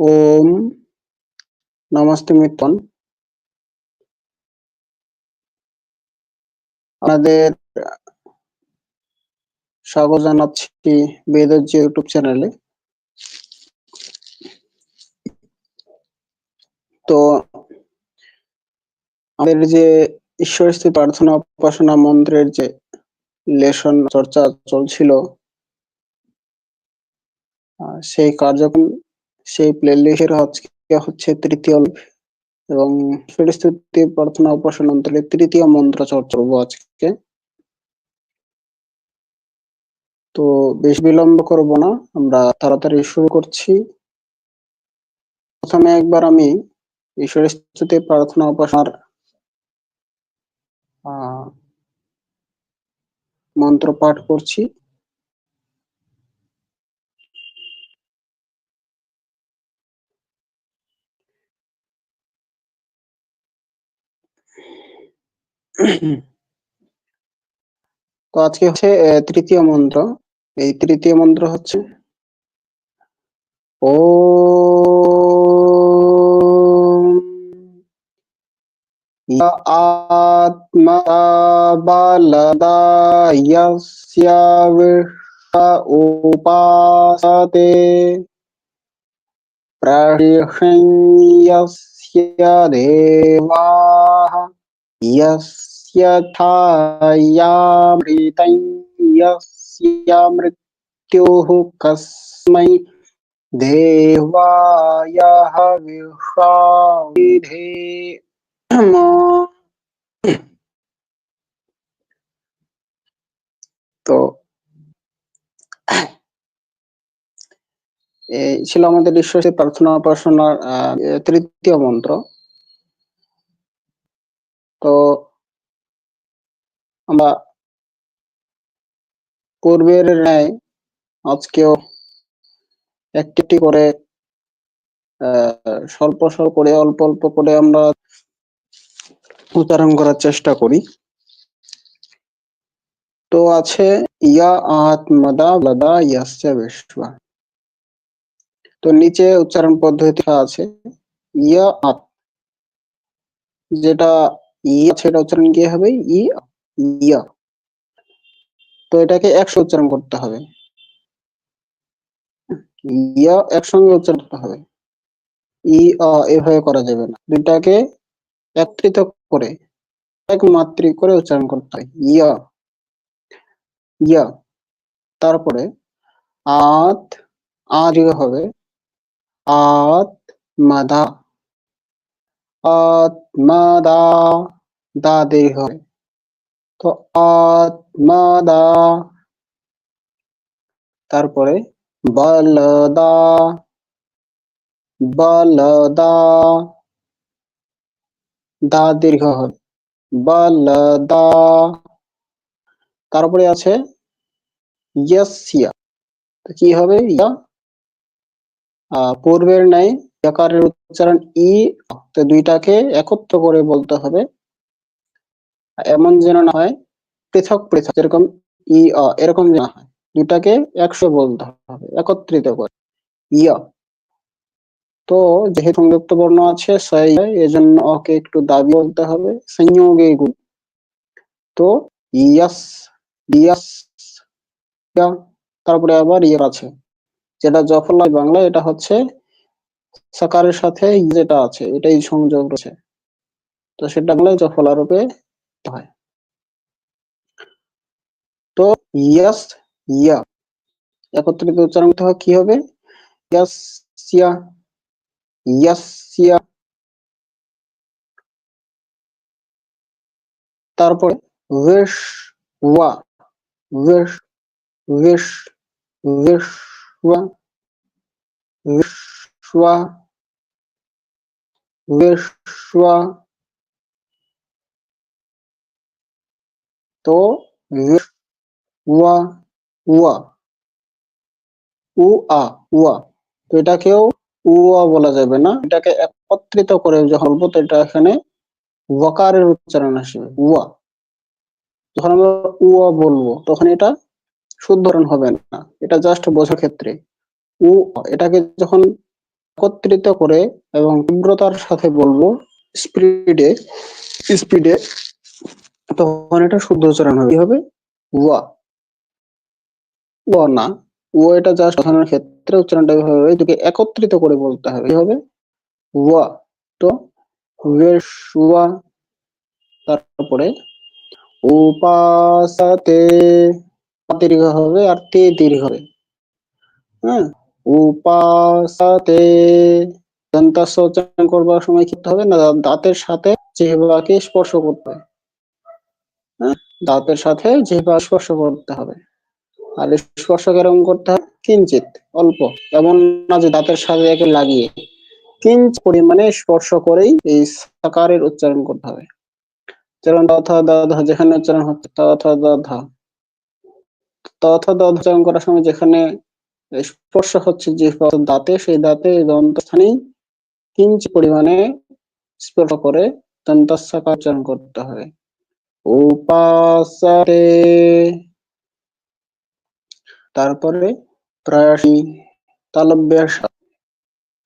ওম নমস্তে মিত্তন আপনাদের স্বাগত জানাচ্ছি বেদজ্য ইউটিউব চ্যানেলে। তো আমাদের যে ঈশ্বরস্থী প্রার্থনা উপাসনা মন্ত্রের যে লেসন চর্চা চলছিল সেই কার্যক্রম সেই প্লেলিস্টের আজকে হচ্ছে তৃতীয় এবং ঈশ্বরস্থিতি প্রার্থনা উপাসনা অন্তরে তৃতীয় মন্ত্র চর্চা করব আজকে। তো বেশ বিলম্ব করব না, আমরা তাড়াতাড়ি শুরু করছি। প্রথমে একবার আমি ঈশ্বরের স্তুতি প্রার্থনা উপাসনার মন্ত্র পাঠ করছি। তো আজকে হচ্ছে তৃতীয় মন্ত্র এই তৃতীয় মন্ত্র হচ্ছে ও आत्मा बलदा यस्य विश्व उपासते प्रहिषयस्य देवाः यस्य छायामृतं यस्य मृत्युः कस्मै देवाय विश्वाविधे তো এই ছিল আমাদের ঈশ্বরের প্রার্থনা উপাসনার তৃতীয় মন্ত্র তো আমরা পূর্বের ন্যায় আজকেও একটি করে স্বল্প স্বল্প করে, অল্প অল্প করে আমরা উচ্চারণ করার চেষ্টা করি। তো আছে, ইয়া আত্মদা লদা ইয়াস্য বিশ্ব তো নিচে উচ্চারণ পদ্ধতি আছে, ইয়া আত। যেটা ইয়া সেটা উচ্চারণ কি হবে? ই ইয়া। তো এটাকে একশো উচ্চারণ করতে হবে। ইয়া একসঙ্গে উচ্চারণ করতে হবে। ই, অ এভাবে করা যাবে না। দুটাকে একত্রিত করে, এক মাত্রিক করে উচ্চারণ করতে হয়। ইয়া। ইয়া। তারপরে আত আজ হবে, আত, মাদা। আত, মাদা, দা দেরি হবে। তো আত মাদা তারপরে বলদা। বলদা। দা দীর্ঘ হবে। বলদা। তারপরে আছে ইয়াসিয়া। কি হবে? ইয়া। পূর্বের ন্যায় উচ্চারণ ই। তো দুইটাকে একত্র করে বলতে হবে। এমন যেন না হয়, পৃথক পৃথক, যেরকম ই, অ, এরকম যেন হয়। দুটাকে একশো বলতে হবে, একত্রিত করে। ইয়া তো যেহেতু সংযুক্ত বর্ণ আছে সেই এজন্য ওকে একটু দাবি বলতে হবে, সংযোগে গুণ তো ইয়াস ইয়াস তারপরে আবার ইয়ার আছে। যেটা জফলা বাংলা, এটা হচ্ছে সাকারের সাথে যেটা আছে, এটাই সংযোগ রয়েছে। তো সেটা বলে জফলা রূপে তো ইয়াস ইয়া একত্রিত উচ্চারণ করতে হয় কি হবে ইয়াস সিয়া ইয়াসিয়া তারপরে বেশ ওয়া বেশ বেশ বেশওয়া তো ওয়া ওয়া উ আ ওয়া তো এটাকেও উয়া বলা যাবে না। এটাকে একত্রিত করে যখন বলব, তো এটা এখানে ওয়াকারের উচ্চারণ আসবে, উয়া। যখন আমরা উয়া বলব, তখন এটা শুদ্ধরণ হবে না। এটা জাস্ট বোঝার ক্ষেত্রে। উ এটাকে যখন একত্রিত করে এবং তীব্রতার সাথে বলব স্পিডে স্পিডে তখন এটা শুদ্ধ উচ্চারণ হবে। কি হবে? ওয়া ওয়া না। ও এটা জাস্ট গঠনের ক্ষেত্রে উচ্চারণটা হবে এটাকে একত্রিত করে বলতে হবে। কি হবে? ওয়া তো ওয়া তারপরে উপাসাতে দীর্ঘ হবে আর তে দীর্ঘ হবে। হ্যাঁ? উপাসাতে দন্তাস্য উচ্চারণ করবার সময় কি হবে? না, দাঁতের সাথে জিহ্বাকে স্পর্শ করতে হবে। হ্যাঁ দাঁতের সাথে জিহ্বা স্পর্শ করতে হবে। আর স্পর্শ কেরকম করতে হবে? কিঞ্চিত অল্প। এমন না যে দাঁতের সাথে একে লাগিয়ে কিঞ্চ পরিমাণে স্পর্শ করেই এই সাকারের উচ্চারণ করতে হবে। যেমন তথা যেখানে উচ্চারণ হচ্ছে তথা দধ তথা দধ উচ্চারণ করার সময় যেখানে স্পর্শ হচ্ছে যে দাঁতে, সেই দাঁতে দন্ত স্থানেই কিঞ্চ পরিমাণে স্পর্শ করে দন্তস্বাকার উচ্চারণ করতে হবে। উপাসতে। তারপরে প্রায়শী তালব্যাস।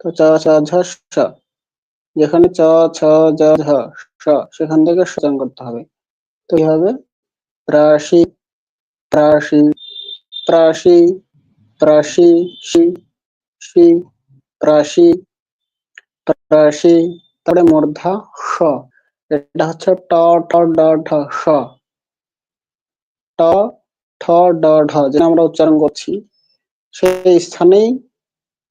তো চ ছ ঝ স। যেখানে চ, ছ স, সেখান থেকে সচন করতে হবে। তো কি হবে? প্রাশি প্রাশি প্রাশি প্রাশি শি শি প্রাশি প্রাশি তারপরে মূর্ধা, স। এটা হচ্ছে ট, ঠ, ড, ঢ, স। ট, ঠ, ড, ঢ, যেটা আমরা উচ্চারণ করছি। সেই স্থানেই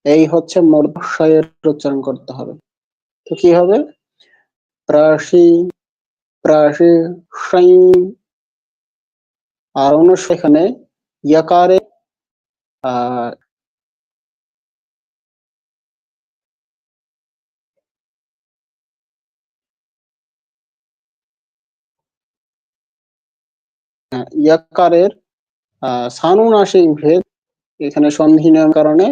এই হচ্ছে মূর্ধস্বয়ের উচ্চারণ করতে হবে। তো কি হবে? প্রাসি প্রাসি সাই আর অন্য সেখানে ইয়াকারে ইয়াকারের সানুনাসিক ভেদ এখানে সন্ধি নেওয়ার কারণে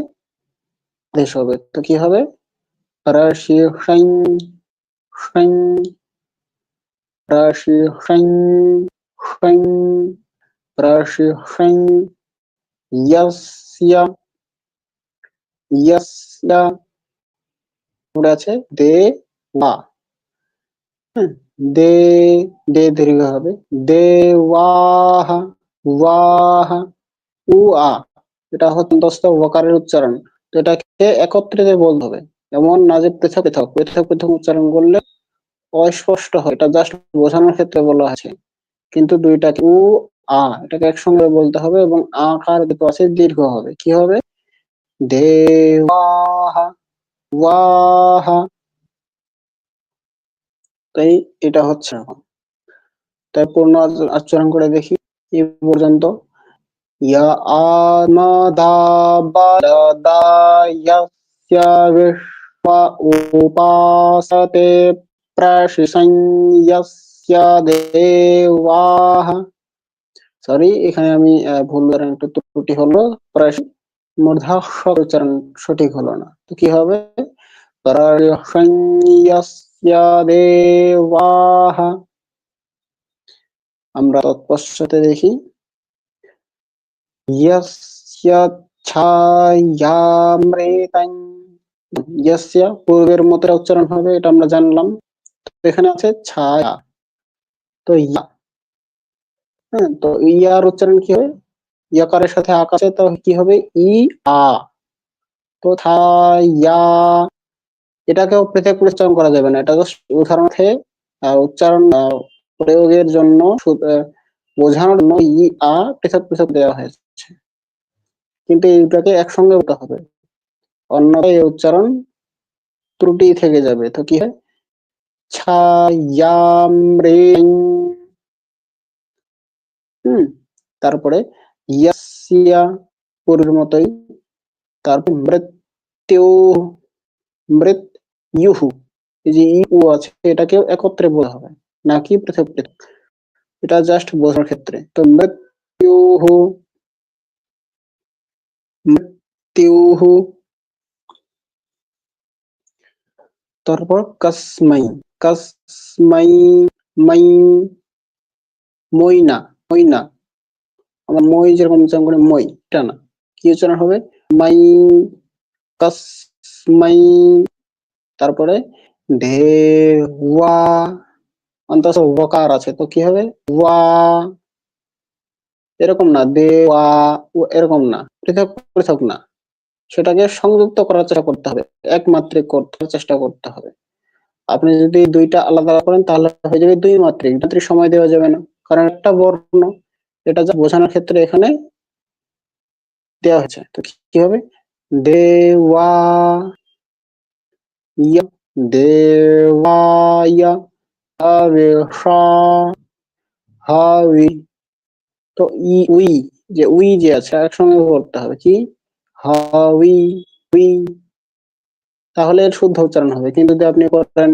আদেশ হবে। তো কি হবে? আছে? দে ওয়া দে দে দীর্ঘ হবে। দে ওয়াহা ওয়াহা উ, আ। এটা হচ্ছে দস্ত ওয়াকারের উচ্চারণ। তো এটাকে একত্রিত বলতে হবে এমন না যে পৃথক পৃথক পৃথক পৃথক উচ্চারণ করলে অস্পষ্ট হয়। এটা জাস্ট বোঝানোর ক্ষেত্রে বলা আছে কিন্তু দুইটাকে উ, আ, এটাকে একসঙ্গে বলতে হবে এবং আকার যেহেতু আছে, দীর্ঘ হবে। কি হবে? দে দেওয়াহা ওয়াহা তাই এটা হচ্ছে এখন। তাই পূর্ণ আচরণ করে দেখি এ পর্যন্ত। ইয়া আত্মদাবাদায়াস্য বিশ্বা উপাসতে প্রাশিসংয়স্য দেবাহ সরি এখানে আমি ভুল একটু ত্রুটি হলো। প্রাশি মূর্ধাক্ষ উচ্চারণ সঠিক হলো না। তো কি হবে? প্রাশংয়স্য আমরা তৎপশ্চাতে দেখি পূর্বের মতো উচ্চারণ হবে, এটা আমরা জানলাম। এখানে আছে ছায়া। তো ইয়া। হ্যাঁ তো ইয়ার উচ্চারণ কি হবে? ইয়াকারের সাথে আকাশে, তো কি হবে? ই আ তো ইয়া এটাকেও পৃথক উচ্চারণ করা যাবে না। এটা জাস্ট উদাহরণে উচ্চারণ প্রয়োগের জন্য বোঝানোর জন্য ই, আ পৃথক পৃথক দেওয়া হয়েছে। কিন্তু এইটাকে একসঙ্গে বলতে হবে। অন্যথায় এই উচ্চারণ ত্রুটি থেকে যাবে। তো কি হয়? ছায়াম, হুম, তারপরে ইয়াসিয়া পুরীর মতোই, তারপর মৃত্যু মৃত ইউহু। যে ইউ আছে, এটাকেও একত্রে বলা হবে। নাকি পৃথক পৃথক? এটা জাস্ট বোঝার ক্ষেত্রে। তো মৃত্যুহু মৃত্যুহু। তারপর কাসমাই কাসমাই মাই, মইনা মইনা। আমরা মই যেরকম উচ্চারণ করি মই, এটা না। কি উচ্চারণ হবে? মাই কাস কসমাই তারপরে ধেওয়া অন্তত ওয়াকার আছে। তো কি হবে? ওয়া এরকম না। দেওয়া এরকম না। পৃথক পৃথক না। সেটাকে সংযুক্ত করার চেষ্টা করতে হবে। একমাত্রিক করতে চেষ্টা করতে হবে। আপনি যদি দুইটা আলাদা করেন, তাহলে হয়ে যাবে দুই মাত্রিক। মাত্রিক সময় দেওয়া যাবে না। কারণ একটা বর্ণ, এটা যা বোঝানোর ক্ষেত্রে এখানে দেওয়া হয়েছে। তো কি হবে? দেওয়া ইয়া দেওয়ায়া হাবিষা হাবি তো ই, উই, যে উই যে আছে, একসঙ্গে করতে হবে, কি? হাউই উই। তাহলে শুদ্ধ উচ্চারণ হবে, কিন্তু যদি আপনি করেন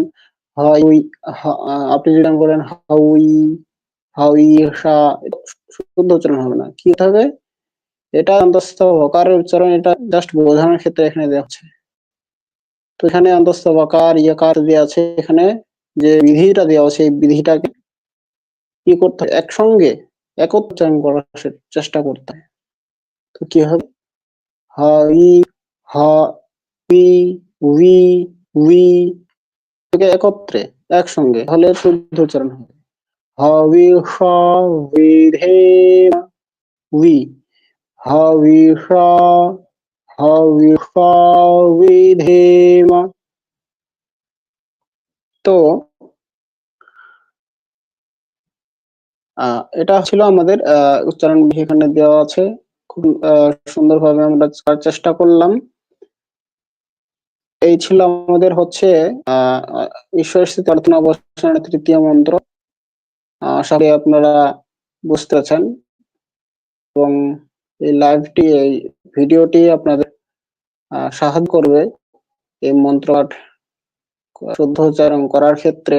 হাউই আপনি যদি করেন হাউই হাউই সা শুদ্ধ উচ্চারণ হবে না, কি হবে? এটা অন্তস্থ হকারের উচ্চারণ, এটা জাস্ট বোঝানোর ক্ষেত্রে এখানে দেওয়া হচ্ছে। তো এখানে অন্তস্থ বকার, ইয়াকার দেওয়া আছে এখানে যে বিধিটা দেওয়া আছে বিধিটাকে কি করতে হয়? একসঙ্গে একত্রায়ণ করার চেষ্টা করতে হয়। তো কি হবে? হাই হা উই উই উই একত্রে একসঙ্গে তাহলে শুদ্ধ উচ্চারণ হবে। হাবিষা বিধেম উই হাবিষা হাবিষা বিধেম তো এটা ছিল আমাদের উচ্চারণ এখানে দেওয়া আছে। খুব সুন্দরভাবে আমরা চেষ্টা করলাম। এই ছিল আমাদের হচ্ছে ঈশ্বর স্থিত প্রার্থনা অবস্থানের তৃতীয় মন্ত্র। আশা করি আপনারা বুঝতে এবং এই লাইভটি এই ভিডিওটি আপনাদের সাহায্য করবে। এই মন্ত্রপাঠ শুদ্ধ উচ্চারণ করার ক্ষেত্রে।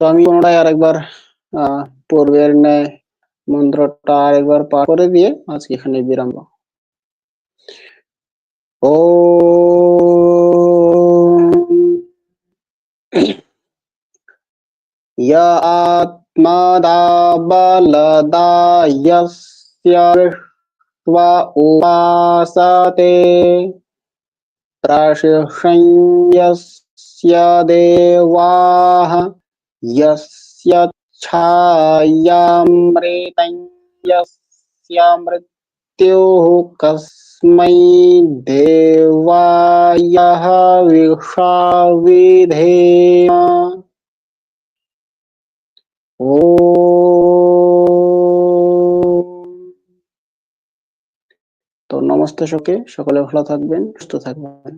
তো আমি পুনরায় আরেকবার পূর্বের ন্যায় মন্ত্রটা আরেকবার পাঠ করে দিয়ে আজকে এখানে বিরাম ও ইয়া আত্মা দা বলদা उपासते प्रशिषं यस्य देवाः यस्य छायामृतं यस्य मृत्युः कस्मै देवायः विधेम তো সকলে ভালো থাকবেন সুস্থ থাকবেন।